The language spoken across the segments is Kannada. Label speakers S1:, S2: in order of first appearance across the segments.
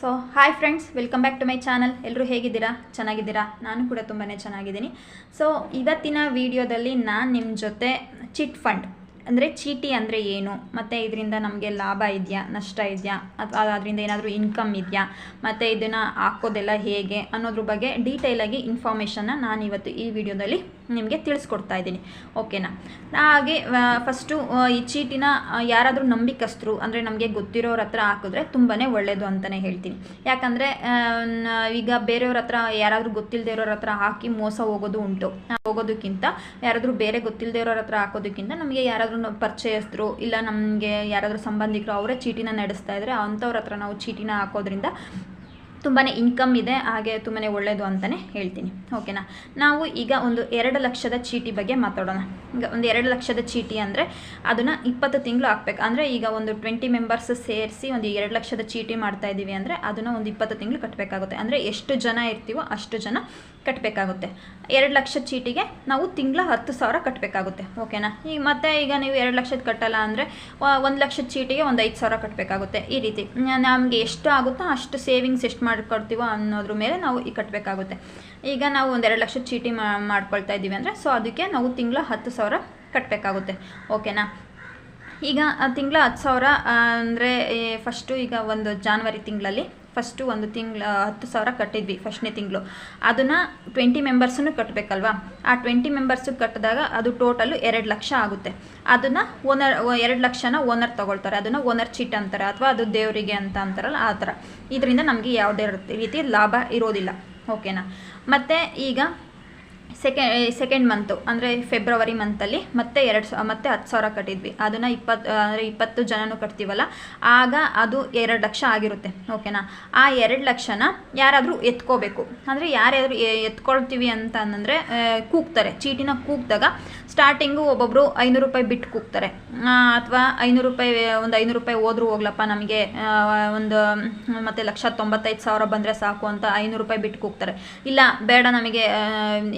S1: So hi friends welcome back to my channel ಎಲ್ಲರೂ ಹೇಗಿದ್ದೀರಾ? ಚೆನ್ನಾಗಿದ್ದೀರಾ? ನಾನು ಕೂಡ ತುಂಬಾ ಚೆನ್ನಾಗಿದ್ದೀನಿ. ಸೊ ಇವತ್ತಿನ ವಿಡಿಯೋದಲ್ಲಿ ನಾನು ನಿಮ್ಮ ಜೊತೆ ಚಿಟ್ ಫಂಡ್, ಅಂದರೆ ಚೀಟಿ ಅಂದರೆ ಏನು? ಮತ್ತು ಇದರಿಂದ ನಮಗೆ ಲಾಭ ಇದೆಯಾ? ನಷ್ಟ ಇದೆಯಾ? ಅಥವಾ ಅದರಿಂದ ಏನಾದರೂ ಇನ್ಕಮ್ ಇದೆಯಾ? ಮತ್ತು ಇದನ್ನು ಹಾಕೋದೆಲ್ಲ ಹೇಗೆ ಅನ್ನೋದ್ರ ಬಗ್ಗೆ ಡೀಟೇಲಾಗಿ ಇನ್ಫಾರ್ಮೇಷನ್ನ ನಾನು ಇವತ್ತು ಈ ವಿಡಿಯೋದಲ್ಲಿ ನಿಮಗೆ ತಿಳಿಸ್ಕೊಡ್ತಾ ಇದ್ದೀನಿ. ಓಕೆನಾ ಹಾಗೆ ಫಸ್ಟು ಈ ಚೀಟಿನ ಯಾರಾದರೂ ನಂಬಿಕಸ್ತರು ಅಂದರೆ ನಮಗೆ ಗೊತ್ತಿರೋರ ಹತ್ರ ಹಾಕಿದ್ರೆ ತುಂಬಾ ಒಳ್ಳೆಯದು ಅಂತಲೇ ಹೇಳ್ತೀನಿ. ಯಾಕಂದರೆ ಈಗ ಬೇರೆಯವ್ರ ಹತ್ರ ಯಾರಾದರೂ ಗೊತ್ತಿಲ್ಲದೆ ಇರೋರ ಹತ್ರ ಹಾಕಿ ಮೋಸ ಹೋಗೋದು ಉಂಟು. ಹೋಗೋದಕ್ಕಿಂತ ಯಾರಾದರೂ ಬೇರೆ ಗೊತ್ತಿಲ್ಲದೆ ಇರೋರ ಹತ್ರ ಹಾಕೋದಕ್ಕಿಂತ ನಮಗೆ ಯಾರಾದರೂ ಪರಿಚಯಸ್ಥರು, ಇಲ್ಲ ನಮಗೆ ಯಾರಾದರೂ ಸಂಬಂಧಿಕರು ಅವರೇ ಚೀಟಿನ ನಡೆಸ್ತಾ ಇದ್ದರೆ ಅಂಥವ್ರ ಹತ್ರ ನಾವು ಚೀಟಿನ ಹಾಕೋದ್ರಿಂದ ತುಂಬಾ ಇನ್ಕಮ್ ಇದೆ, ಹಾಗೆ ತುಂಬಾ ಒಳ್ಳೆಯದು ಅಂತಲೇ ಹೇಳ್ತೀನಿ. ಓಕೆನಾ ನಾವು ಈಗ ಒಂದು ಎರಡು ಲಕ್ಷದ ಚೀಟಿ ಬಗ್ಗೆ ಮಾತಾಡೋಣ. ಈಗ ಒಂದು ಎರಡು ಲಕ್ಷದ ಚೀಟಿ ಅಂದರೆ ಅದನ್ನು ಇಪ್ಪತ್ತು ತಿಂಗಳು ಹಾಕ್ಬೇಕು. ಅಂದರೆ ಈಗ ಒಂದು ಟ್ವೆಂಟಿ ಮೆಂಬರ್ಸ್ ಸೇರಿಸಿ ಒಂದು ಎರಡು ಲಕ್ಷದ ಚೀಟಿ ಮಾಡ್ತಾ ಇದ್ದೀವಿ ಅಂದರೆ ಅದನ್ನು ಒಂದು ಇಪ್ಪತ್ತು ತಿಂಗಳು ಕಟ್ಟಬೇಕಾಗುತ್ತೆ ಅಂದರೆ ಎಷ್ಟು ಜನ ಇರ್ತೀವೋ ಅಷ್ಟು ಜನ ಕಟ್ಟಬೇಕಾಗುತ್ತೆ ಎರಡು ಲಕ್ಷದ ಚೀಟಿಗೆ ನಾವು ತಿಂಗಳ ಹತ್ತು ಸಾವಿರ ಕಟ್ಟಬೇಕಾಗುತ್ತೆ ಓಕೆನಾ? ಈಗ ಮತ್ತೆ ಈಗ ನೀವು ಎರಡು ಲಕ್ಷದ ಕಟ್ಟಲ್ಲ ಅಂದರೆ ಒಂದು ಲಕ್ಷದ ಚೀಟಿಗೆ ಒಂದು ಐದು ಸಾವಿರ ಕಟ್ಟಬೇಕಾಗುತ್ತೆ ಈ ರೀತಿ. ನಮಗೆ ಎಷ್ಟು ಆಗುತ್ತೋ ಅಷ್ಟು ಸೇವಿಂಗ್ಸ್ ಎಷ್ಟು ಮಾಡ್ಕೊಡ್ತೀವೋ ಅನ್ನೋದ್ರ ಮೇಲೆ ನಾವು ಈ ಕಟ್ಟಬೇಕಾಗುತ್ತೆ ಈಗ ನಾವು ಒಂದು ಎರಡು ಲಕ್ಷದ ಚೀಟಿ ಮಾಡ್ಕೊಳ್ತಾ ಇದ್ದೀವಿ ಅಂದರೆ, ಸೊ ಅದಕ್ಕೆ ನಾವು ತಿಂಗಳ ಹತ್ತು ಸಾವಿರ ಕಟ್ಟಬೇಕಾಗುತ್ತೆ ಓಕೆನಾ? ಈಗ ತಿಂಗಳ ಹತ್ತು ಸಾವಿರ ಅಂದರೆ ಫಸ್ಟು ಈಗ ಒಂದು ಜಾನ್ವರಿ ತಿಂಗಳಲ್ಲಿ ಫಸ್ಟು ಒಂದು ತಿಂಗ್ಳು, ಹತ್ತು ಸಾವಿರ ಕಟ್ಟಿದ್ವಿ ಫಸ್ಟ್ನೇ ತಿಂಗಳು. ಅದನ್ನು ಟ್ವೆಂಟಿ ಮೆಂಬರ್ಸನ್ನು ಕಟ್ಟಬೇಕಲ್ವಾ ಆ ಟ್ವೆಂಟಿ ಮೆಂಬರ್ಸು ಕಟ್ಟಿದಾಗ ಅದು ಟೋಟಲು ಎರಡು ಲಕ್ಷ ಆಗುತ್ತೆ. ಅದನ್ನು ಓನರ್ ಎರಡು ಲಕ್ಷನ ಓನರ್ ತೊಗೊಳ್ತಾರೆ. ಅದನ್ನು ಓನರ್ ಚೀಟ್ ಅಂತಾರೆ ಅಥವಾ ಅದು ದೇವರಿಗೆ ಅಂತ ಅಂತಾರಲ್ಲ ಆ ಥರ. ಇದರಿಂದ ನಮಗೆ ಯಾವುದೇ ರೀತಿ ಲಾಭ ಇರೋದಿಲ್ಲ. ಓಕೆನಾ ಮತ್ತು ಈಗ ಸೆಕೆ ಸೆಕೆಂಡ್ ಮಂತು ಅಂದರೆ ಫೆಬ್ರವರಿ ಮಂತಲ್ಲಿ ಮತ್ತೆ ಎರಡು ಸಾವಿರ ಮತ್ತೆ ಹತ್ತು ಸಾವಿರ ಕಟ್ಟಿದ್ವಿ. ಅದನ್ನು ಇಪ್ಪತ್ತು ಅಂದರೆ ಇಪ್ಪತ್ತು ಜನನೂ ಕಟ್ತೀವಲ್ಲ? ಆಗ ಅದು ಎರಡು ಲಕ್ಷ ಆಗಿರುತ್ತೆ. ಓಕೆನಾ ಆ ಎರಡು ಲಕ್ಷನ ಯಾರಾದರೂ ಎತ್ಕೋಬೇಕು. ಅಂದರೆ ಯಾರ್ಯಾರು ಎತ್ಕೊಳ್ತೀವಿ ಅಂತ ಅಂದರೆ ಕೂಗ್ತಾರೆ. ಚೀಟಿನ ಕೂಗ್ದಾಗ ಸ್ಟಾರ್ಟಿಂಗು ಒಬ್ಬೊಬ್ಬರು ಐನೂರು ರೂಪಾಯಿ ಬಿಟ್ಟು ಕೂಗ್ತಾರೆ. ಅಥವಾ ಐನೂರು ರೂಪಾಯಿ, ಒಂದು ಐನೂರು ರೂಪಾಯಿ ಹೋದ್ರೂ ಹೋಗ್ಲಪ್ಪ, ನಮಗೆ ಒಂದು ಮತ್ತೆ ಲಕ್ಷ ತೊಂಬತ್ತೈದು ಸಾವಿರ ಬಂದರೆ ಸಾಕು ಅಂತ ಐನೂರು ರೂಪಾಯಿ ಬಿಟ್ಟು ಕೂಗ್ತಾರೆ. ಇಲ್ಲ, ಬೇಡ ನಮಗೆ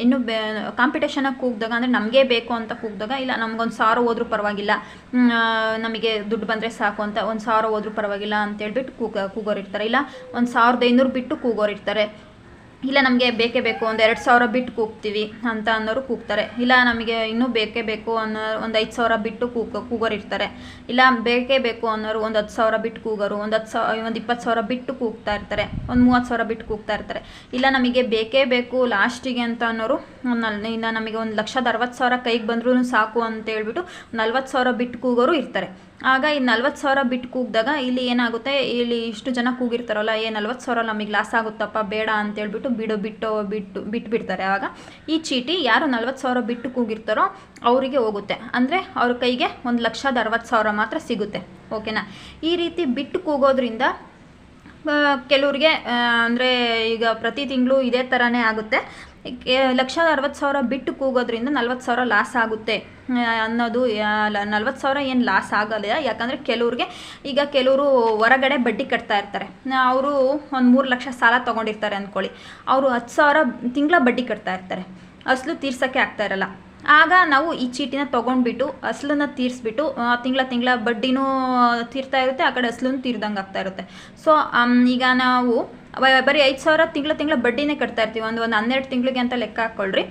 S1: ಇನ್ನೂ ಬೇ ಕಾಂಪಿಟೇಷನಾಗಿ ಕೂಗ್ದಾಗ ಅಂದರೆ ನಮಗೆ ಬೇಕು ಅಂತ ಕೂಗ್ದಾಗ, ಇಲ್ಲ, ನಮ್ಗೊಂದು ಸಾವಿರ ಹೋದ್ರೂ ಪರವಾಗಿಲ್ಲ ನಮಗೆ ದುಡ್ಡು ಬಂದರೆ ಸಾಕು ಅಂತ ಒಂದು ಸಾವಿರ ಹೋದ್ರೂ ಪರವಾಗಿಲ್ಲ ಅಂತೇಳ್ಬಿಟ್ಟು ಕೂಗ, ಕೂಗೋರಿರ್ತಾರೆ. ಇಲ್ಲ, ಒಂದು ಸಾವಿರದ ಐನೂರು ಬಿಟ್ಟು ಕೂಗೋರು ಇರ್ತಾರೆ ಇಲ್ಲ ನಮಗೆ ಬೇಕೇ ಬೇಕು, ಒಂದು ಎರಡು ಸಾವಿರ ಬಿಟ್ಟು ಕೂಗ್ತೀವಿ ಅಂತ ಅನ್ನೋರು ಕೂಗ್ತಾರೆ. ಇಲ್ಲ ನಮಗೆ ಇನ್ನೂ ಬೇಕೇ ಬೇಕು ಅನ್ನೋ, ಒಂದು ಐದು ಸಾವಿರ ಬಿಟ್ಟು ಕೂಗ, ಕೂಗೋರು ಇರ್ತಾರೆ. ಇಲ್ಲ ಬೇಕೇ ಬೇಕು ಅನ್ನೋರು ಒಂದು ಹತ್ತು ಸಾವಿರ ಬಿಟ್ಟು ಕೂಗೋರು, ಒಂದು ಹತ್ತು ಸಾವಿರ ಒಂದು ಇಪ್ಪತ್ತು ಸಾವಿರ ಬಿಟ್ಟು ಕೂಗ್ತಾ ಇರ್ತಾರೆ. ಒಂದು ಮೂವತ್ತು ಸಾವಿರ ಬಿಟ್ಟು ಕೂಗ್ತಾ ಇರ್ತಾರೆ. ಇಲ್ಲ ನಮಗೆ ಬೇಕೇ ಬೇಕು ಲಾಸ್ಟಿಗೆ ಅಂತ ಅನ್ನೋರು ಒಂದು ಇಲ್ಲ ನಮಗೆ ಒಂದು ಲಕ್ಷದ ಅರವತ್ತು ಸಾವಿರ ಕೈಗೆ ಬಂದರೂ ಸಾಕು ಅಂತ ಹೇಳ್ಬಿಟ್ಟು ನಲ್ವತ್ತು ಸಾವಿರ ಬಿಟ್ಟು ಕೂಗೋರು ಇರ್ತಾರೆ. ಆಗ ಈ ನಲ್ವತ್ತು ಸಾವಿರ ಬಿಟ್ಟು ಕೂಗಿದಾಗ ಇಲ್ಲಿ ಏನಾಗುತ್ತೆ? ಇಲ್ಲಿ ಇಷ್ಟು ಜನ ಕೂಗಿರ್ತಾರಲ್ಲ, ಏ ನಲ್ವತ್ತು ಸಾವಿರ ನಮಗೆ ಲಾಸ್ ಆಗುತ್ತಪ್ಪ, ಬೇಡ ಅಂತೇಳ್ಬಿಟ್ಟು ಬಿಡು, ಬಿಟ್ಟು ಬಿಟ್ಟು ಬಿಟ್ಟು ಬಿಡ್ತಾರೆ ಆವಾಗ ಈ ಚೀಟಿ ಯಾರು ನಲ್ವತ್ತು ಸಾವಿರ ಬಿಟ್ಟು ಕೂಗಿರ್ತಾರೋ ಅವರಿಗೆ ಹೋಗುತ್ತೆ. ಅಂದರೆ ಅವ್ರ ಕೈಗೆ ಒಂದು ಲಕ್ಷದ ಅರವತ್ತು ಸಾವಿರ ಮಾತ್ರ ಸಿಗುತ್ತೆ. ಓಕೆನಾ? ಈ ರೀತಿ ಬಿಟ್ಟು ಕೂಗೋದ್ರಿಂದ ಕೆಲವ್ರಿಗೆ ಅಂದರೆ ಈಗ ಪ್ರತಿ ತಿಂಗಳು ಇದೇ ಥರನೇ ಆಗುತ್ತೆ. ಲಕ್ಷ ಅರವತ್ತು ಸಾವಿರ ಬಿಟ್ಟು ಕೂಗೋದ್ರಿಂದ ನಲ್ವತ್ತು ಸಾವಿರ ಲಾಸ್ ಆಗುತ್ತೆ. ಅನ್ನೋದು ನಲ್ವತ್ತು ಸಾವಿರ ಏನು ಲಾಸ್ ಆಗೋದಿಲ್ಲ ಯಾಕಂದರೆ ಕೆಲವ್ರಿಗೆ, ಈಗ ಕೆಲವರು ಹೊರಗಡೆ ಬಡ್ಡಿ ಕಟ್ತಾ ಇರ್ತಾರೆ. ಅವರು ಒಂದು ಮೂರು ಲಕ್ಷ ಸಾಲ ತೊಗೊಂಡಿರ್ತಾರೆ ಅಂದ್ಕೊಳ್ಳಿ ಅವರು ಹತ್ತು ಸಾವಿರ ತಿಂಗಳ ಬಡ್ಡಿ ಕಟ್ತಾ ಇರ್ತಾರೆ. ಅಸಲು ತೀರ್ಸೋಕ್ಕೆ ಆಗ್ತಾ ಇರಲ್ಲ. ಆಗ ನಾವು ಈ ಚೀಟಿನ ತೊಗೊಂಡ್ಬಿಟ್ಟು, ಅಸಲನ್ನ ತೀರಿಸ್ಬಿಟ್ಟು ತಿಂಗಳ ತಿಂಗಳ ಬಡ್ಡಿನೂ ತೀರ್ತಾ ಇರುತ್ತೆ, ಆ ಕಡೆ ಅಸಲನ್ನು ತೀರ್ದಂಗೆ ಆಗ್ತಾ ಇರುತ್ತೆ. ಸೊ ಈಗ ನಾವು, ಬರೀ ಐದು ಸಾವಿರ ತಿಂಗಳ ತಿಂಗಳ ಬಡ್ಡಿನೇ ಕಟ್ತಾ ಇರ್ತೀವಿ. ಒಂದು ಒಂದು ಹನ್ನೆರಡು ತಿಂಗಳಿಗೆ ಅಂತ ಲೆಕ್ಕ ಹಾಕ್ಕೊಳ್ರಿ.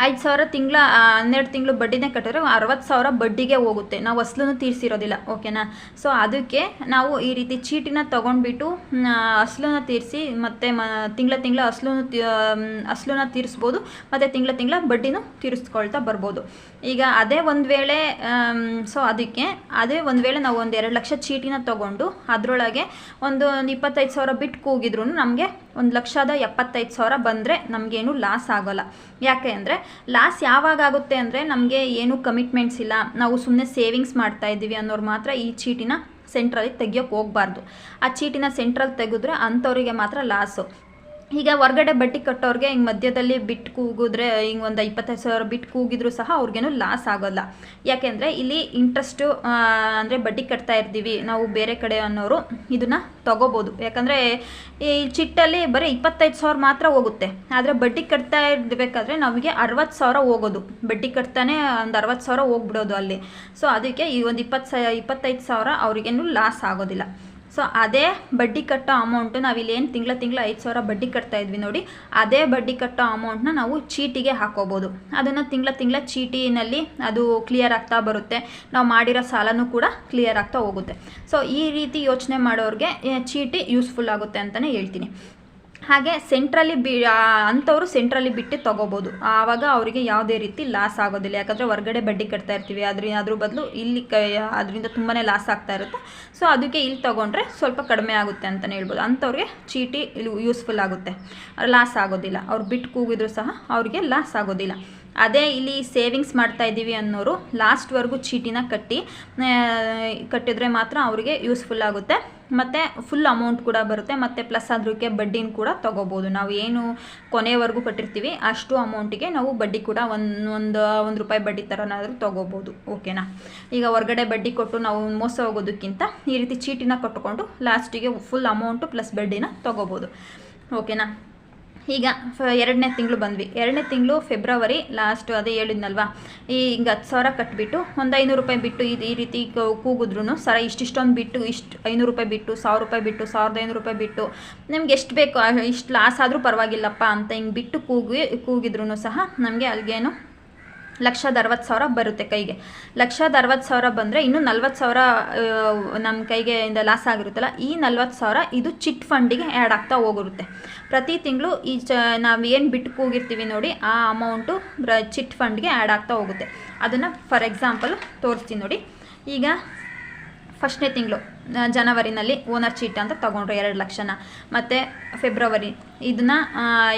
S1: ಐದು ಸಾವಿರ ತಿಂಗಳ ಹನ್ನೆರಡು ತಿಂಗಳು ಬಡ್ಡಿನೇ ಕಟ್ಟಿದ್ರೆ ಅರವತ್ತು ಸಾವಿರ ಬಡ್ಡಿಗೆ ಹೋಗುತ್ತೆ. ನಾವು ಅಸ್ಲೂ ತೀರಿಸಿರೋದಿಲ್ಲ ಓಕೆನಾ ಸೊ ಅದಕ್ಕೆ ನಾವು ಈ ರೀತಿ ಚೀಟಿನ ತೊಗೊಂಡ್ಬಿಟ್ಟು ಅಸ್ಲನ್ನ ತೀರಿಸಿ, ಮತ್ತು ಮ, ತಿಂಗಳ ತಿಂಗಳ ಅಸ್ಲೂ ಅಸಲನ್ನ ತೀರಿಸ್ಬೋದು, ಮತ್ತು ತಿಂಗಳ ತಿಂಗಳ ಬಡ್ಡಿನೂ ತೀರಿಸ್ಕೊಳ್ತಾ ಬರ್ಬೋದು. ಈಗ ಅದೇ ಒಂದು ವೇಳೆ ಸೊ ಅದಕ್ಕೆ ಅದೇ ಒಂದು ವೇಳೆ ನಾವು ಒಂದು ಎರಡು ಲಕ್ಷ ಚೀಟಿನ ತೊಗೊಂಡು ಅದರೊಳಗೆ ಒಂದು ಒಂದು ಇಪ್ಪತ್ತೈದು ಸಾವಿರ ಬಿಟ್ಟು ಕೂಗಿದ್ರು ನಮಗೆ ಒಂದು ಲಕ್ಷದ ಎಪ್ಪತ್ತೈದು ಸಾವಿರ ಬಂದರೆ ನಮಗೇನು ಲಾಸ್ ಆಗೋಲ್ಲ. ಯಾಕೆ ಅಂದರೆ ಲಾಸ್ ಯಾವಾಗ ಆಗುತ್ತೆ ಅಂದರೆ ನಮಗೆ ಏನು ಕಮಿಟ್ಮೆಂಟ್ಸ್ ಇಲ್ಲ. ನಾವು ಸುಮ್ಮನೆ ಸೇವಿಂಗ್ಸ್ ಮಾಡ್ತಾ ಇದ್ದೀವಿ ಅನ್ನೋರು ಮಾತ್ರ ಈ ಚೀಟಿನ ಸೆಂಟ್ರಲ್ಲಿ ತೆಗಿಯೋಕೆ ಹೋಗಬಾರ್ದು. ಆ ಚೀಟಿನ ಸೆಂಟ್ರಲ್ಲಿ ತೆಗೆದ್ರೆ ಅಂಥವರಿಗೆ ಮಾತ್ರ ಲಾಸು ಈಗ ಹೊರ್ಗಡೆ ಬಡ್ಡಿ ಕಟ್ಟೋರಿಗೆ ಹಿಂಗೆ ಮಧ್ಯದಲ್ಲಿ ಬಿಟ್ಟು ಕೂಗಿದ್ರೆ, ಹಿಂಗೆ ಒಂದು ಇಪ್ಪತ್ತೈದು ಸಾವಿರ ಬಿಟ್ಟು ಕೂಗಿದ್ರು ಸಹ ಅವ್ರಿಗೇನು ಲಾಸ್ ಆಗೋಲ್ಲ. ಯಾಕೆಂದರೆ ಇಲ್ಲಿ ಇಂಟ್ರೆಸ್ಟು ಅಂದರೆ ಬಡ್ಡಿ ಕಟ್ತಾ ಇರ್ತೀವಿ, ನಾವು ಬೇರೆ ಕಡೆ ಅನ್ನೋರು ಇದನ್ನು ತಗೋಬೋದು. ಯಾಕಂದರೆ ಈ ಚಿಟ್ಟಲ್ಲಿ ಬರೀ ಇಪ್ಪತ್ತೈದು ಸಾವಿರ ಮಾತ್ರ ಹೋಗುತ್ತೆ. ಆದರೆ ಬಡ್ಡಿ ಕಟ್ತಾ ಇರಬೇಕಾದ್ರೆ ನಮಗೆ ಅರವತ್ತು ಸಾವಿರ ಹೋಗೋದು. ಬಡ್ಡಿ ಕಟ್ತಾನೆ ಒಂದು ಅರವತ್ತು ಸಾವಿರ ಹೋಗ್ಬಿಡೋದು ಅಲ್ಲಿ. ಸೊ ಅದಕ್ಕೆ ಈ ಒಂದು ಇಪ್ಪತ್ತು ಸ, ಇಪ್ಪತ್ತೈದು ಸಾವಿರ ಅವ್ರಿಗೇನು ಲಾಸ್ ಆಗೋದಿಲ್ಲ. ಸೊ ಅದೇ ಬಡ್ಡಿ ಕಟ್ಟೋ ಅಮೌಂಟು ನಾವಿಲ್ಲಿ ಏನು ತಿಂಗಳ ತಿಂಗಳ ಐದು ಸಾವಿರ ಬಡ್ಡಿ ಕಟ್ತಾ ಇದ್ವಿ ನೋಡಿ, ಅದೇ ಬಡ್ಡಿ ಕಟ್ಟೋ ಅಮೌಂಟ್ನ ನಾವು ಚೀಟಿಗೆ ಹಾಕೋಬೋದು. ಅದನ್ನು ತಿಂಗಳ ತಿಂಗಳ ಚೀಟಿನಲ್ಲಿ ಅದು ಕ್ಲಿಯರ್ ಆಗ್ತಾ ಬರುತ್ತೆ. ನಾವು ಮಾಡಿರೋ ಸಾಲನೂ ಕೂಡ ಕ್ಲಿಯರ್ ಆಗ್ತಾ ಹೋಗುತ್ತೆ. ಸೊ ಈ ರೀತಿ ಯೋಚನೆ ಮಾಡೋರಿಗೆ ಚೀಟಿ ಯೂಸ್ಫುಲ್ ಆಗುತ್ತೆ ಅಂತಲೇ ಹೇಳ್ತೀನಿ. ಹಾಗೆ ಸೆಂಟ್ರಲ್ಲಿ ಬಿ ಅಂಥವ್ರು ಸೆಂಟ್ರಲ್ಲಿ ಬಿಟ್ಟು ತೊಗೋಬೋದು. ಆವಾಗ ಅವರಿಗೆ ಯಾವುದೇ ರೀತಿ ಲಾಸ್ ಆಗೋದಿಲ್ಲ. ಯಾಕಂದರೆ ಹೊರಗಡೆ ಬಡ್ಡಿ ಕಟ್ತಾ ಇರ್ತೀವಿ. ಅದ್ರ ಅದ್ರ ಬದಲು ಇಲ್ಲಿ ಕ, ಅದರಿಂದ ತುಂಬಾ ಲಾಸ್ ಆಗ್ತಾ ಇರುತ್ತೆ. ಸೊ ಅದಕ್ಕೆ ಇಲ್ಲಿ ತೊಗೊಂಡ್ರೆ ಸ್ವಲ್ಪ ಕಡಿಮೆ ಆಗುತ್ತೆ ಅಂತಲೇ ಹೇಳ್ಬೋದು. ಅಂಥವ್ರಿಗೆ ಚೀಟಿ ಇಲ್ಲಿ ಯೂಸ್ಫುಲ್ ಆಗುತ್ತೆ. ಲಾಸ್ ಆಗೋದಿಲ್ಲ. ಅವ್ರು ಬಿಟ್ಟು ಕೂಗಿದ್ರು ಸಹ ಅವರಿಗೆ ಲಾಸ್ ಆಗೋದಿಲ್ಲ. ಅದೇ ಇಲ್ಲಿ ಸೇವಿಂಗ್ಸ್ ಮಾಡ್ತಾ ಇದ್ದೀವಿ ಅನ್ನೋರು ಲಾಸ್ಟ್ವರೆಗೂ ಚೀಟಿನ ಕಟ್ಟಿ ಕಟ್ಟಿದರೆ ಕಟ್ಟಿದ್ರೆ ಮಾತ್ರ ಅವರಿಗೆ ಯೂಸ್ಫುಲ್ ಆಗುತ್ತೆ. ಮತ್ತು ಫುಲ್ ಅಮೌಂಟ್ ಕೂಡ ಬರುತ್ತೆ. ಮತ್ತು ಪ್ಲಸ್ ಅದಕ್ಕೆ ಬಡ್ಡಿನ ಕೂಡ ತೊಗೋಬೋದು. ನಾವು ಏನು ಕೊನೆವರೆಗೂ ಕಟ್ಟಿರ್ತೀವಿ, ಅಷ್ಟು ಅಮೌಂಟಿಗೆ ನಾವು ಬಡ್ಡಿ ಕೂಡ ಒಂದು ಒಂದು ರೂಪಾಯಿ ಬಡ್ಡಿ ಥರನಾದರೂ ತೊಗೋಬೋದು. ಓಕೆನಾ ಈಗ ಹೊರಗಡೆ ಬಡ್ಡಿ ಕೊಟ್ಟು ನಾವು ಮೋಸ ಹೋಗೋದಕ್ಕಿಂತ ಈ ರೀತಿ ಚೀಟಿನ ಕಟ್ಟಿಕೊಂಡು ಲಾಸ್ಟಿಗೆ ಫುಲ್ ಅಮೌಂಟು ಪ್ಲಸ್ ಬಡ್ಡಿನ ತೊಗೋಬೋದು. ಓಕೆನಾ ಈಗ ಫ ಎರಡನೇ ತಿಂಗಳು ಬಂದ್ವಿ. ಎರಡನೇ ತಿಂಗಳು ಫೆಬ್ರವರಿ ಲಾಸ್ಟು ಅದೇ ಹೇಳಿದ್ನಲ್ವಾ? ಈ ಹಿಂಗೆ ಹತ್ತು ಸಾವಿರ ಕಟ್ಬಿಟ್ಟು ಒಂದು ಐನೂರು ರೂಪಾಯಿ ಬಿಟ್ಟು ಇದು ಈ ರೀತಿ ಕೂಗಿದ್ರು ಸರ ಇಷ್ಟಿಷ್ಟೊಂದು ಬಿಟ್ಟು ಇಷ್ಟು ಐನೂರು ರೂಪಾಯಿ ಬಿಟ್ಟು, ಸಾವಿರ ರೂಪಾಯಿ ಬಿಟ್ಟು, ಸಾವಿರದ ಐನೂರು ರೂಪಾಯಿ ಬಿಟ್ಟು ನಿಮ್ಗೆ ಎಷ್ಟು ಬೇಕು ಇಷ್ಟು ಲಾಸ್ ಆದರೂ ಪರವಾಗಿಲ್ಲಪ್ಪ ಅಂತ ಹಿಂಗೆ ಬಿಟ್ಟು ಕೂಗಿ ಕೂಗಿದ್ರು ಸಹ ನಮಗೆ ಅಲ್ಲಿಗೇನು ಲಕ್ಷದ ಅರವತ್ತು ಸಾವಿರ ಬರುತ್ತೆ ಕೈಗೆ. ಲಕ್ಷದ ಅರವತ್ತು ಸಾವಿರ ಬಂದರೆ ಇನ್ನು ನಲ್ವತ್ತು ಸಾವಿರ ನಮ್ಮ ಕೈಗೆ ಇಂದ ಲಾಸ್ ಆಗಿರುತ್ತಲ್ಲ, ಈ ನಲ್ವತ್ತು ಸಾವಿರ ಇದು ಚಿಟ್ ಫಂಡಿಗೆ ಆ್ಯಡ್ ಆಗ್ತಾ ಹೋಗಿರುತ್ತೆ. ಪ್ರತಿ ತಿಂಗಳು ಈ ಚ ನಾವು ಏನು ಬಿಟ್ಟು ಕೂಗಿರ್ತೀವಿ ನೋಡಿ, ಆ ಅಮೌಂಟು ಚಿಟ್ ಫಂಡ್ಗೆ ಆ್ಯಡ್ ಆಗ್ತಾ ಹೋಗುತ್ತೆ. ಅದನ್ನು ಫಾರ್ ಎಕ್ಸಾಂಪಲ್ ತೋರಿಸ್ತೀನಿ ನೋಡಿ. ಈಗ, ಫಸ್ಟ್ನೇ ತಿಂಗಳು. ಜನವರಿನಲ್ಲಿ ಓನರ್ ಚೀಟ್ ಅಂತ ತೊಗೊಂಡ್ರು ಎರಡು ಲಕ್ಷನ. ಮತ್ತು ಫೆಬ್ರವರಿ ಇದನ್ನ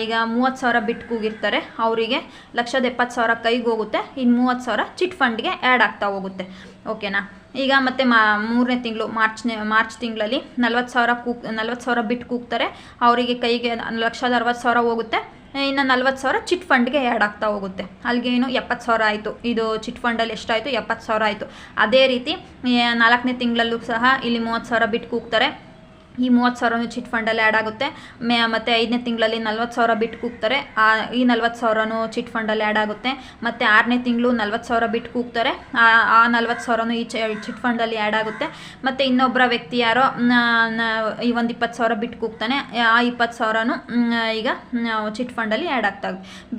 S1: ಈಗ ಮೂವತ್ತು ಸಾವಿರ ಬಿಟ್ಟು ಕೂಗಿರ್ತಾರೆ. ಅವರಿಗೆ ಲಕ್ಷದ ಎಪ್ಪತ್ತು ಸಾವಿರ ಕೈಗೆ ಹೋಗುತ್ತೆ. ಇನ್ನು ಮೂವತ್ತು ಸಾವಿರ ಚಿಟ್ ಫಂಡ್ಗೆ ಆ್ಯಡ್ ಆಗ್ತಾ ಹೋಗುತ್ತೆ. ಓಕೆನಾ ಈಗ ಮತ್ತೆ ಮಾ, ಮೂರನೇ ತಿಂಗಳು ಮಾರ್ಚ್ನೇ, ಮಾರ್ಚ್ ತಿಂಗಳಲ್ಲಿ ನಲ್ವತ್ತು ಸಾವಿರ ಕೂಗ್, ನಲ್ವತ್ತು ಸಾವಿರ ಬಿಟ್ಟು ಕೂಗ್ತಾರೆ. ಅವರಿಗೆ ಕೈಗೆ ಲಕ್ಷದ ಅರವತ್ತು ಸಾವಿರ ಹೋಗುತ್ತೆ. ಇನ್ನು ನಲ್ವತ್ತು ಸಾವಿರ ಚಿಟ್ ಫಂಡ್ಗೆ ಆ್ಯಡ್ ಆಗ್ತಾ ಹೋಗುತ್ತೆ. ಅಲ್ಲಿಗೆ ಏನು ಎಪ್ಪತ್ತು ಸಾವಿರ ಆಯಿತು. ಇದು ಚಿಟ್ ಫಂಡಲ್ಲಿ ಎಷ್ಟಾಯಿತು? ಎಪ್ಪತ್ತು ಸಾವಿರ ಆಯಿತು. ಅದೇ ರೀತಿ ನಾಲ್ಕನೇ ತಿಂಗಳಲ್ಲೂ ಸಹ ಇಲ್ಲಿ ಮೂವತ್ತು ಸಾವಿರ ಬಿಟ್ಟು ಕೂಗ್ತಾರೆ. ಈ ಮೂವತ್ತು ಸಾವಿರನೂ ಚಿಟ್ ಫಂಡಲ್ಲಿ ಆ್ಯಡ್ ಆಗುತ್ತೆ. ಮೇ, ಮತ್ತು ಐದನೇ ತಿಂಗಳಲ್ಲಿ ನಲ್ವತ್ತು ಸಾವಿರ ಬಿಟ್ಟು ಕೂಗ್ತಾರೆ. ಈ ನಲ್ವತ್ತು ಸಾವಿರನೂ ಚಿಟ್ ಫಂಡಲ್ಲಿ ಆ್ಯಡ್ ಆಗುತ್ತೆ. ಮತ್ತು ಆರನೇ ತಿಂಗಳು ನಲ್ವತ್ತು ಸಾವಿರ ಬಿಟ್ಟು ಕೂಗ್ತಾರೆ. ಆ ನಲ್ವತ್ತು ಸಾವಿರನೂ ಈ ಚಿಟ್ ಫಂಡಲ್ಲಿ ಆ್ಯಡ್ ಆಗುತ್ತೆ. ಮತ್ತು ಇನ್ನೊಬ್ಬರ ವ್ಯಕ್ತಿ ಯಾರೋ ಈ ಒಂದು ಇಪ್ಪತ್ತು ಸಾವಿರ ಬಿಟ್ಟು ಕೂಗ್ತಾನೆ. ಆ ಇಪ್ಪತ್ತು ಸಾವಿರನೂ ಈಗ ಚಿಟ್ ಫಂಡಲ್ಲಿ ಆ್ಯಡ್ ಆಗ್ತಾ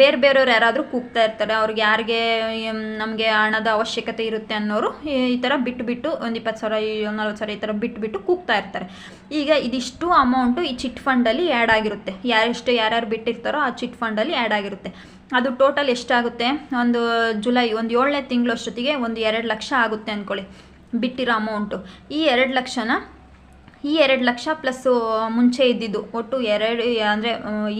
S1: ಬೇರೆ ಬೇರೆಯವ್ರು ಯಾರಾದರೂ ಕೂಗ್ತಾ ಇರ್ತಾರೆ. ಅವ್ರಿಗೆ ಯಾರಿಗೆ ನಮಗೆ ಹಣದ ಅವಶ್ಯಕತೆ ಇರುತ್ತೆ ಅನ್ನೋರು ಈ ಈ ಥರ ಬಿಟ್ಟು ಬಿಟ್ಟು ಒಂದು ಇಪ್ಪತ್ತು ಸಾವಿರ, ಈ ನಲ್ವತ್ತು ಸಾವಿರ ಈ ಥರ ಬಿಟ್ಟು ಬಿಟ್ಟು ಕೂಗ್ತಾ ಇರ್ತಾರೆ. ಈಗ ಇದಿಷ್ಟು ಅಮೌಂಟು ಈ ಚಿಟ್ ಫಂಡಲ್ಲಿ ಆ್ಯಡ್ ಆಗಿರುತ್ತೆ. ಯಾರೆಷ್ಟು ಯಾರ್ಯಾರು ಬಿಟ್ಟಿರ್ತಾರೋ ಆ ಚಿಟ್ ಫಂಡಲ್ಲಿ ಆ್ಯಡ್ ಆಗಿರುತ್ತೆ. ಅದು ಟೋಟಲ್ ಎಷ್ಟಾಗುತ್ತೆ? ಒಂದು ಜುಲೈ, ಒಂದು ಏಳನೇ ತಿಂಗಳಷ್ಟೊತ್ತಿಗೆ ಒಂದು ಎರಡು ಲಕ್ಷ ಆಗುತ್ತೆ ಅಂದ್ಕೊಳ್ಳಿ ಬಿಟ್ಟಿರೋ ಅಮೌಂಟು ಈ ಎರಡು ಲಕ್ಷನ ಈ ಎರಡು ಲಕ್ಷ ಪ್ಲಸ್ ಮುಂಚೆ ಇದ್ದಿದ್ದು ಒಟ್ಟು ಎರಡು, ಅಂದರೆ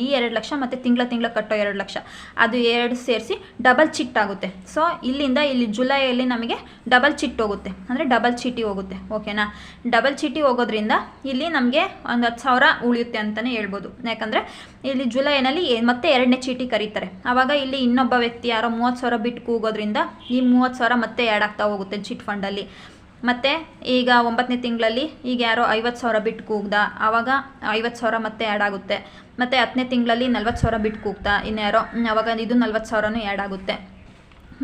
S1: ಈ ಎರಡು ಲಕ್ಷ ಮತ್ತು ತಿಂಗಳ ತಿಂಗಳ ಕಟ್ಟೋ ಎರಡು ಲಕ್ಷ. ಅದು ಎರಡು ಸೇರಿಸಿ ಡಬಲ್ ಚಿಟ್ ಆಗುತ್ತೆ. ಸೊ ಇಲ್ಲಿಂದ ಇಲ್ಲಿ ಜುಲೈಯಲ್ಲಿ ನಮಗೆ ಡಬಲ್ ಚಿಟ್ ಹೋಗುತ್ತೆ. ಅಂದರೆ ಡಬಲ್ ಚೀಟಿ ಹೋಗುತ್ತೆ. ಓಕೆನಾ ಡಬಲ್ ಚೀಟಿ ಹೋಗೋದ್ರಿಂದ ಇಲ್ಲಿ ನಮಗೆ ಒಂದು ಹತ್ತು ಸಾವಿರ ಉಳಿಯುತ್ತೆ ಅಂತಲೇ ಹೇಳ್ಬೋದು. ಯಾಕಂದರೆ ಇಲ್ಲಿ ಜುಲೈನಲ್ಲಿ ಮತ್ತೆ ಎರಡನೇ ಚೀಟಿ ಕರೀತಾರೆ. ಆವಾಗ ಇಲ್ಲಿ ಇನ್ನೊಬ್ಬ ವ್ಯಕ್ತಿ ಯಾರೋ ಮೂವತ್ತು ಸಾವಿರ ಬಿಟ್ಟು ಕೂಗೋದ್ರಿಂದ ಈ ಮೂವತ್ತು ಸಾವಿರ ಮತ್ತೆ ಆ್ಯಡ್ ಆಗ್ತಾ ಹೋಗುತ್ತೆ ಚಿಟ್ ಫಂಡಲ್ಲಿ ಮತ್ತು ಈಗ ಒಂಬತ್ತನೇ ತಿಂಗಳಲ್ಲಿ ಈಗ ಯಾರೋ ಐವತ್ತು ಸಾವಿರ ಬಿಟ್ಟು ಕೂಗ್ದ. ಆವಾಗ ಐವತ್ತು ಸಾವಿರ ಮತ್ತೆ ಆ್ಯಡ್ ಆಗುತ್ತೆ. ಮತ್ತು ಹತ್ತನೇ ತಿಂಗಳಲ್ಲಿ ನಲ್ವತ್ತು ಸಾವಿರ ಬಿಟ್ಟು ಕೂಗ್ತಾ. ಇನ್ಯಾರೋ ಯಾರೋ ಆವಾಗ ಇದು ನಲ್ವತ್ತು ಸಾವಿರನೂ ಆ್ಯಡ್ ಆಗುತ್ತೆ.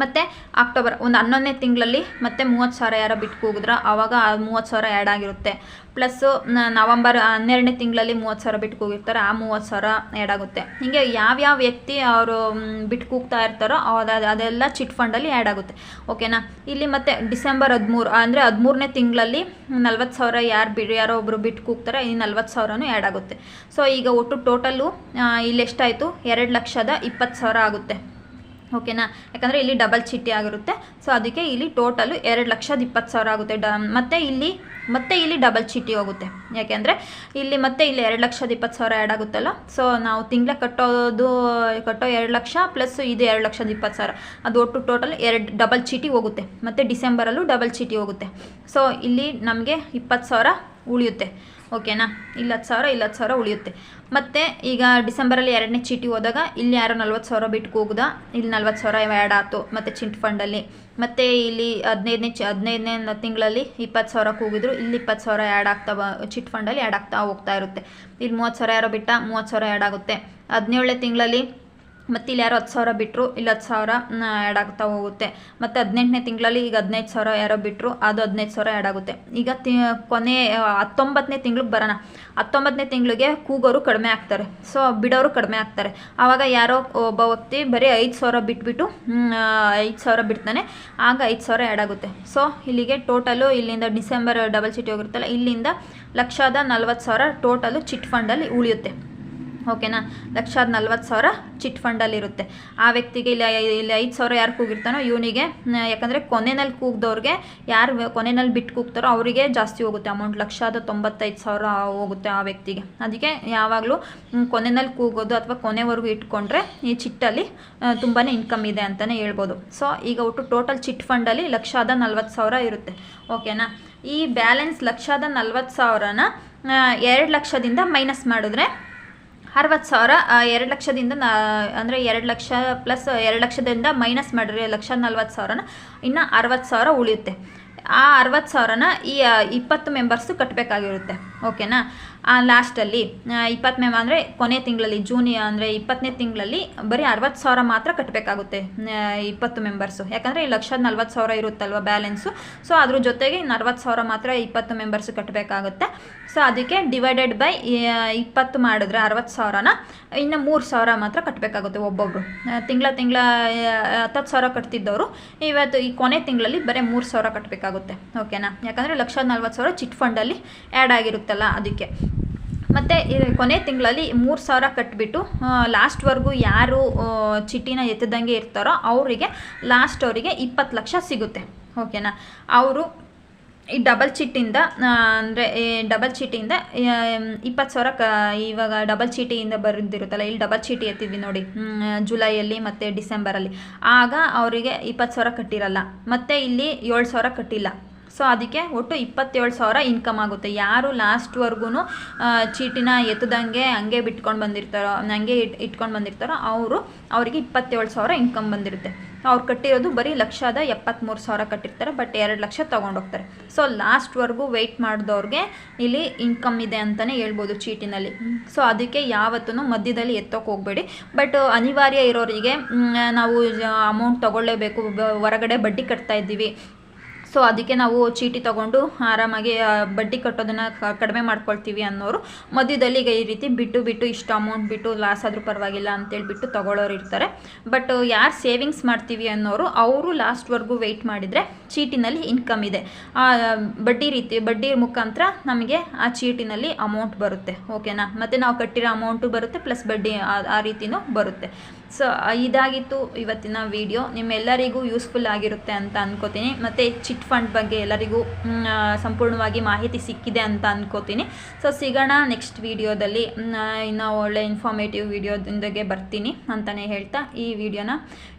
S1: ಮತ್ತು ಅಕ್ಟೋಬರ್ ಒಂದು ಹನ್ನೊಂದನೇ ತಿಂಗಳಲ್ಲಿ ಮತ್ತೆ ಮೂವತ್ತು ಸಾವಿರ ಯಾರೋ ಬಿಟ್ಟು ಕೂಗಿದ್ರೆ ಆವಾಗ ಆ ಮೂವತ್ತು ಸಾವಿರ ಆ್ಯಡ್ ಆಗಿರುತ್ತೆ. ಪ್ಲಸ್ಸು ನವಂಬರ್ ಹನ್ನೆರಡನೇ ತಿಂಗಳಲ್ಲಿ ಮೂವತ್ತು ಸಾವಿರ ಬಿಟ್ಟು ಕೂಗಿರ್ತಾರೆ ಆ ಮೂವತ್ತು ಸಾವಿರ ಆ್ಯಡ್ ಆಗುತ್ತೆ. ಹೀಗೆ ಯಾವ್ಯಾವ ವ್ಯಕ್ತಿ ಅವರು ಬಿಟ್ಟು ಕೂಗ್ತಾ ಇರ್ತಾರೋ ಅದ, ಅದೆಲ್ಲ ಚಿಟ್ ಫಂಡಲ್ಲಿ ಆ್ಯಡ್ ಆಗುತ್ತೆ. ಓಕೆನಾ ಇಲ್ಲಿ ಮತ್ತೆ ಡಿಸೆಂಬರ್ ಹದಿಮೂರು, ಅಂದರೆ ಹದಿಮೂರನೇ ತಿಂಗಳಲ್ಲಿ ನಲ್ವತ್ತು ಸಾವಿರ ಯಾರು ಬಿ, ಯಾರೋ ಒಬ್ಬರು ಬಿಟ್ಟು ಕೂಗ್ತಾರೆ ಈ ನಲ್ವತ್ತು ಸಾವಿರನೂ ಆ್ಯಡ್ ಆಗುತ್ತೆ. ಸೊ ಈಗ ಒಟ್ಟು ಟೋಟಲ್ಲು ಇಲ್ಲಿ ಎಷ್ಟಾಯಿತು? ಎರಡು ಲಕ್ಷದ ಇಪ್ಪತ್ತು ಸಾವಿರ ಆಗುತ್ತೆ. ಓಕೆನಾ? ಯಾಕಂದರೆ ಇಲ್ಲಿ ಡಬಲ್ ಚೀಟಿ ಆಗಿರುತ್ತೆ. ಸೊ ಅದಕ್ಕೆ ಇಲ್ಲಿ ಟೋಟಲು ಎರಡು ಲಕ್ಷದ ಇಪ್ಪತ್ತು ಸಾವಿರ ಆಗುತ್ತೆ. ಡ, ಮತ್ತು ಇಲ್ಲಿ, ಮತ್ತೆ ಇಲ್ಲಿ ಡಬಲ್ ಚೀಟಿ ಹೋಗುತ್ತೆ. ಯಾಕೆಂದರೆ ಇಲ್ಲಿ ಮತ್ತೆ ಇಲ್ಲಿ ಎರಡು ಲಕ್ಷದ ಇಪ್ಪತ್ತು ಸಾವಿರ ಆ್ಯಡ್ ಆಗುತ್ತಲ್ಲ? ಸೊ ನಾವು ತಿಂಗಳ ಕಟ್ಟೋದು, ಕಟ್ಟೋ ಎರಡು ಲಕ್ಷ ಪ್ಲಸ್ ಇದು ಎರಡು ಲಕ್ಷದ ಇಪ್ಪತ್ತು ಸಾವಿರ. ಅದು ಒಟ್ಟು ಟೋಟಲ್ ಎರಡು ಡಬಲ್ ಚೀಟಿ ಹೋಗುತ್ತೆ. ಮತ್ತು ಡಿಸೆಂಬರಲ್ಲೂ ಡಬಲ್ ಚೀಟಿ ಹೋಗುತ್ತೆ. ಸೊ ಇಲ್ಲಿ ನಮಗೆ ಇಪ್ಪತ್ತು ಸಾವಿರ ಉಳಿಯುತ್ತೆ. ಓಕೆನಾ? ಇಲ್ಲಿ ಹತ್ತು ಸಾವಿರ, ಇಲ್ಲಿ ಹತ್ತು ಸಾವಿರ ಉಳಿಯುತ್ತೆ. ಮತ್ತು ಈಗ ಡಿಸೆಂಬರಲ್ಲಿ ಎರಡನೇ ಚೀಟಿ ಹೋದಾಗ ಇಲ್ಲಿ ಯಾರೋ ನಲ್ವತ್ತು ಸಾವಿರ ಬಿಟ್ಟು ಹೋಗ್ದ? ಇಲ್ಲಿ ನಲ್ವತ್ತು ಸಾವಿರ ಆ್ಯಡ್ ಆಯ್ತು ಮತ್ತು ಚಿಂಟ್ ಫಂಡಲ್ಲಿ ಮತ್ತು ಇಲ್ಲಿ ಹದಿನೈದನೇ ಚ, ಹದಿನೈದನೇ ತಿಂಗಳಲ್ಲಿ ಇಪ್ಪತ್ತು ಸಾವಿರ ಕೂಗಿದ್ರು, ಇಲ್ಲಿ ಇಪ್ಪತ್ತು ಸಾವಿರ ಆ್ಯಡ್ ಆಗ್ತಾ ಚಿಟ್ ಫಂಡಲ್ಲಿ ಆ್ಯಡ್ ಆಗ್ತಾ ಹೋಗ್ತಾ ಇರುತ್ತೆ. ಇಲ್ಲಿ ಮೂವತ್ತು ಸಾವಿರ ಯಾರೋ ಬಿಟ್ಟ, ಮೂವತ್ತು ಸಾವಿರ ಆ್ಯಡ್ ಆಗುತ್ತೆ. ಹದಿನೇಳನೇ ತಿಂಗಳಲ್ಲಿ ಮತ್ತು ಇಲ್ಲಿ ಯಾರೋ ಹತ್ತು ಸಾವಿರ ಬಿಟ್ಟರು ಇಲ್ಲಿ ಹತ್ತು ಸಾವಿರ ಆ್ಯಡ್ ಆಗ್ತಾ ಹೋಗುತ್ತೆ. ಮತ್ತು ಹದಿನೆಂಟನೇ ತಿಂಗಳಲ್ಲಿ ಈಗ ಹದಿನೈದು ಸಾವಿರ ಯಾರೋ ಬಿಟ್ಟರು ಅದು ಹದಿನೈದು ಸಾವಿರ ಆ್ಯಡ್ ಆಗುತ್ತೆ. ಈಗ ತಿ, ಕೊನೆ ಹತ್ತೊಂಬತ್ತನೇ ತಿಂಗ್ಳಿಗೆ ಬರೋಣ. ಹತ್ತೊಂಬತ್ತನೇ ತಿಂಗಳಿಗೆ ಕೂಗೋರು ಕಡಿಮೆ ಆಗ್ತಾರೆ. ಸೊ, ಬಿಡೋರು ಕಡಿಮೆ ಆಗ್ತಾರೆ. ಆವಾಗ ಯಾರೋ ಒಬ್ಬ ವ್ಯಕ್ತಿ ಬರೀ ಐದು ಸಾವಿರ ಬಿಟ್ಬಿಟ್ಟು ಐದು ಸಾವಿರ ಬಿಡ್ತಾನೆ. ಆಗ ಐದು ಸಾವಿರ ಆ್ಯಡ್ ಆಗುತ್ತೆ. ಸೊ, ಇಲ್ಲಿಗೆ ಟೋಟಲು ಇಲ್ಲಿಂದ ಡಿಸೆಂಬರ್ ಡಬಲ್ ಸಿಟಿ ಹೋಗಿರುತ್ತಲ್ಲ, ಇಲ್ಲಿಂದ ಲಕ್ಷದ ನಲ್ವತ್ತು ಸಾವಿರ ಟೋಟಲು ಚಿಟ್ ಫಂಡಲ್ಲಿ ಉಳಿಯುತ್ತೆ. ಓಕೆನಾ? ಲಕ್ಷದ ನಲ್ವತ್ತು ಸಾವಿರ ಚಿಟ್ ಫಂಡಲ್ಲಿ ಇರುತ್ತೆ. ಆ ವ್ಯಕ್ತಿಗೆ ಇಲ್ಲಿ ಇಲ್ಲಿ ಐದು ಸಾವಿರ ಯಾರು ಕೂಗಿರ್ತಾನೋ ಇವನಿಗೆ ಯಾಕಂದರೆ ಕೊನೆಯಲ್ಲಿ ಕೂಗ್ದವ್ರಿಗೆ ಯಾರು ಕೊನೆಯಲ್ಲಿ ಬಿಟ್ಟು ಕೂಗ್ತಾರೋ ಅವರಿಗೆ ಜಾಸ್ತಿ ಹೋಗುತ್ತೆ ಅಮೌಂಟ್. ಲಕ್ಷದ ತೊಂಬತ್ತೈದು ಸಾವಿರ ಹೋಗುತ್ತೆ ಆ ವ್ಯಕ್ತಿಗೆ. ಅದಕ್ಕೆ ಯಾವಾಗಲೂ ಕೊನೆಯಲ್ಲಿ ಕೂಗೋದು ಅಥವಾ ಕೊನೆವರೆಗೂ ಇಟ್ಕೊಂಡ್ರೆ ಈ ಚಿಟ್ಟಲ್ಲಿ ತುಂಬಾ ಇನ್ಕಮ್ ಇದೆ ಅಂತಲೇ ಹೇಳ್ಬೋದು. ಸೊ ಈಗ ಒಟ್ಟು ಟೋಟಲ್ ಚಿಟ್ ಫಂಡಲ್ಲಿ ಲಕ್ಷದ ನಲ್ವತ್ತು ಸಾವಿರ ಇರುತ್ತೆ. ಓಕೆನಾ? ಈ ಬ್ಯಾಲೆನ್ಸ್ ಲಕ್ಷದ ನಲ್ವತ್ತು ಸಾವಿರನ ಎರಡು ಲಕ್ಷದಿಂದ ಮೈನಸ್ ಮಾಡಿದ್ರೆ ಅರವತ್ತು ಸಾವಿರ ಎರಡು ಲಕ್ಷದಿಂದ ನಾ, ಅಂದರೆ ಎರಡು ಲಕ್ಷ ಪ್ಲಸ್ ಎರಡು ಲಕ್ಷದಿಂದ ಮೈನಸ್ ಮಾಡಿದ್ರೆ ಲಕ್ಷ ನಲ್ವತ್ತು ಸಾವಿರನ, ಇನ್ನು ಅರವತ್ತು ಸಾವಿರ ಉಳಿಯುತ್ತೆ. ಆ ಅರವತ್ತು ಸಾವಿರನ ಈ ಇಪ್ಪತ್ತು ಮೆಂಬರ್ಸು ಕಟ್ಟಬೇಕಾಗಿರುತ್ತೆ ಓಕೆನಾ ಲಾಸ್ಟಲ್ಲಿ ಇಪ್ಪತ್ತನೇ ಅಂದರೆ ಕೊನೆ ತಿಂಗಳಲ್ಲಿ ಜೂನ್ ಅಂದರೆ ಇಪ್ಪತ್ತನೇ ತಿಂಗಳಲ್ಲಿ ಬರೀ ಅರವತ್ತು ಸಾವಿರ ಮಾತ್ರ ಕಟ್ಟಬೇಕಾಗುತ್ತೆ ಇಪ್ಪತ್ತು ಮೆಂಬರ್ಸು ಯಾಕಂದರೆ ಈ ಲಕ್ಷದ ನಲ್ವತ್ತು ಸಾವಿರ ಇರುತ್ತಲ್ವ ಬ್ಯಾಲೆನ್ಸು ಸೊ ಅದ್ರ ಜೊತೆಗೆ ಇನ್ನು ಅರವತ್ತು ಸಾವಿರ ಮಾತ್ರ ಇಪ್ಪತ್ತು ಮೆಂಬರ್ಸು ಕಟ್ಟಬೇಕಾಗುತ್ತೆ ಸೊ ಅದಕ್ಕೆ ಡಿವೈಡೆಡ್ ಬೈ ಇಪ್ಪತ್ತು ಮಾಡಿದ್ರೆ ಅರವತ್ತು ಸಾವಿರನ, ಇನ್ನು ಮೂರು ಸಾವಿರ ಮಾತ್ರ ಕಟ್ಟಬೇಕಾಗುತ್ತೆ ಒಬ್ಬೊಬ್ಬರು ತಿಂಗಳ ತಿಂಗಳ ಹತ್ತತ್ತು ಸಾವಿರ ಕಟ್ತಿದ್ದವರು. ಇವತ್ತು ಈ ಕೊನೆ ತಿಂಗಳಲ್ಲಿ ಬರೀ ಮೂರು ಸಾವಿರ ಕಟ್ಟಬೇಕಾಗುತ್ತೆ ಓಕೆನಾ ಯಾಕಂದರೆ ಲಕ್ಷದ ನಲ್ವತ್ತು ಸಾವಿರ ಚಿಟ್ ಫಂಡಲ್ಲಿ ಆ್ಯಡ್ ಆಗಿರುತ್ತಲ್ಲ, ಅದಕ್ಕೆ. ಮತ್ತು ಕೊನೆ ತಿಂಗಳಲ್ಲಿ ಮೂರು ಸಾವಿರ ಕಟ್ಬಿಟ್ಟು ಲಾಸ್ಟ್ವರೆಗೂ ಯಾರು ಚೀಟಿನ ಎತ್ತದಂಗೆ ಇರ್ತಾರೋ ಅವರಿಗೆ ಲಾಸ್ಟ್ ಅವರಿಗೆ ಇಪ್ಪತ್ತು ಲಕ್ಷ ಸಿಗುತ್ತೆ. ಓಕೆನಾ ಅವರು ಈ ಡಬಲ್ ಚೀಟಿಂದ ಅಂದರೆ ಡಬಲ್ ಚೀಟಿಯಿಂದ ಇಪ್ಪತ್ತು ಸಾವಿರ ಕ, ಇವಾಗ ಡಬಲ್ ಚೀಟಿಯಿಂದ ಬರೆದಿರುತ್ತಲ್ಲ, ಇಲ್ಲಿ ಡಬಲ್ ಚೀಟಿ ಎತ್ತಿದ್ವಿ ನೋಡಿ ಜುಲೈಯಲ್ಲಿ ಮತ್ತು ಡಿಸೆಂಬರಲ್ಲಿ. ಆಗ ಅವರಿಗೆ ಇಪ್ಪತ್ತು ಸಾವಿರ ಕಟ್ಟಿರಲ್ಲ. ಮತ್ತು ಇಲ್ಲಿ ಏಳು ಸಾವಿರ ಕಟ್ಟಿಲ್ಲ. ಸೊ ಅದಕ್ಕೆ ಒಟ್ಟು ಇಪ್ಪತ್ತೇಳು ಸಾವಿರ ಇನ್ಕಮ್ ಆಗುತ್ತೆ. ಯಾರು ಲಾಸ್ಟ್ವರೆಗೂ ಚೀಟಿನ ಎತ್ತದಂಗೆ ಹಂಗೆ ಬಿಟ್ಕೊಂಡು ಬಂದಿರ್ತಾರೋ, ಹಂಗೆ ಇಟ್, ಇಟ್ಕೊಂಡು ಬಂದಿರ್ತಾರೋ, ಅವರು ಅವರಿಗೆ ಇಪ್ಪತ್ತೇಳು ಸಾವಿರ ಇನ್ಕಮ್ ಬಂದಿರುತ್ತೆ. ಅವ್ರು ಕಟ್ಟಿರೋದು ಬರೀ ಲಕ್ಷದ ಎಪ್ಪತ್ತ್ಮೂರು ಸಾವಿರ ಕಟ್ಟಿರ್ತಾರೆ ಬಟ್ ಎರಡು ಲಕ್ಷ ತೊಗೊಂಡೋಗ್ತಾರೆ ಸೊ ಲಾಸ್ಟ್ವರೆಗೂ ವೆಯ್ಟ್ ಮಾಡಿದವ್ರಿಗೆ ಇಲ್ಲಿ ಇನ್ಕಮ್ ಇದೆ ಅಂತಲೇ ಹೇಳ್ಬೋದು ಚೀಟಿನಲ್ಲಿ. ಸೊ ಅದಕ್ಕೆ ಯಾವತ್ತೂ ಮಧ್ಯದಲ್ಲಿ ಎತ್ತೋಕೆ ಹೋಗಬೇಡಿ. ಬಟ್ ಅನಿವಾರ್ಯ ಇರೋರಿಗೆ ನಾವು ಅಮೌಂಟ್ ತೊಗೊಳ್ಳೇಬೇಕು ಹೊರಗಡೆ ಬಡ್ಡಿ ಕಟ್ತಾ ಇದ್ದೀವಿ. ಸೊ ಅದಕ್ಕೆ ನಾವು ಚೀಟಿ ತಗೊಂಡು ಆರಾಮಾಗಿ ಬಡ್ಡಿ ಕಟ್ಟೋದನ್ನು ಕಡಿಮೆ ಮಾಡ್ಕೊಳ್ತೀವಿ ಅನ್ನೋರು. ಮಧ್ಯದಲ್ಲಿ ಈಗ ಈ ರೀತಿ ಬಿಟ್ಟು ಬಿಟ್ಟು ಇಷ್ಟು ಅಮೌಂಟ್ ಬಿಟ್ಟು ಲಾಸ್ ಆದರೂ ಪರವಾಗಿಲ್ಲ ಅಂತೇಳ್ಬಿಟ್ಟು ತಗೊಳ್ಳೋರು ಇರ್ತಾರೆ. ಬಟ್ ಯಾರು ಸೇವಿಂಗ್ಸ್ ಮಾಡ್ತೀವಿ ಅನ್ನೋರು ಅವರು ಲಾಸ್ಟ್ವರೆಗೂ ವೆಯ್ಟ್ ಮಾಡಿದರೆ ಚೀಟಿನಲ್ಲಿ ಇನ್ಕಮ್ ಇದೆ. ಆ, ಬಡ್ಡಿ ರೀತಿ ಬಡ್ಡಿ ಮುಖಾಂತರ ನಮಗೆ ಆ ಚೀಟಿನಲ್ಲಿ ಅಮೌಂಟ್ ಬರುತ್ತೆ. ಓಕೆನಾ ಮತ್ತು ನಾವು ಕಟ್ಟಿರೋ ಅಮೌಂಟು ಬರುತ್ತೆ ಪ್ಲಸ್ ಬಡ್ಡಿ ಆ- ರೀತಿನೂ ಬರುತ್ತೆ. ಸೊ, ಇದಾಗಿತ್ತು ಇವತ್ತಿನ ವಿಡಿಯೋ ನಿಮ್ಮೆಲ್ಲರಿಗೂ ಯೂಸ್ಫುಲ್ ಆಗಿರುತ್ತೆ ಅಂತ ಅನ್ಕೋತೀನಿ. ಮತ್ತು ಚಿಟ್ ಫಂಡ್ ಬಗ್ಗೆ ಎಲ್ಲರಿಗೂ ಸಂಪೂರ್ಣವಾಗಿ ಮಾಹಿತಿ ಸಿಕ್ಕಿದೆ ಅಂತ ಅನ್ಕೋತೀನಿ. ಸೊ, ಸಿಗೋಣ ನೆಕ್ಸ್ಟ್ ವಿಡಿಯೋದಲ್ಲಿ ಇನ್ನು ಒಳ್ಳೆ ಇನ್ಫಾರ್ಮೇಟಿವ್ ವಿಡಿಯೋದೊಂದಿಗೆ ಬರ್ತೀನಿ ಅಂತಲೇ ಹೇಳ್ತಾ ಈ ವಿಡಿಯೋನ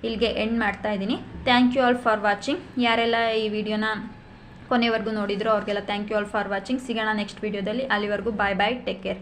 S1: ಇಲ್ಲಿಗೆ ಎಂಡ್ ಮಾಡ್ತಾ ಇದ್ದೀನಿ. Thank you all for watching ಯಾರೆಲ್ಲ ಈ ವಿಡಿಯೋನ ಕೊನೆವರೆಗೂ ನೋಡಿದ್ರು ಅವ್ರಿಗೆಲ್ಲ thank you all for watching ಸಿಗೋಣ ನೆಕ್ಸ್ಟ್ ವಿಡಿಯೋದಲ್ಲಿ ಅಲ್ಲಿವರೆಗೂ ಬಾಯ್ ಬಾಯ್ ಟೇಕ್ ಕೇರ್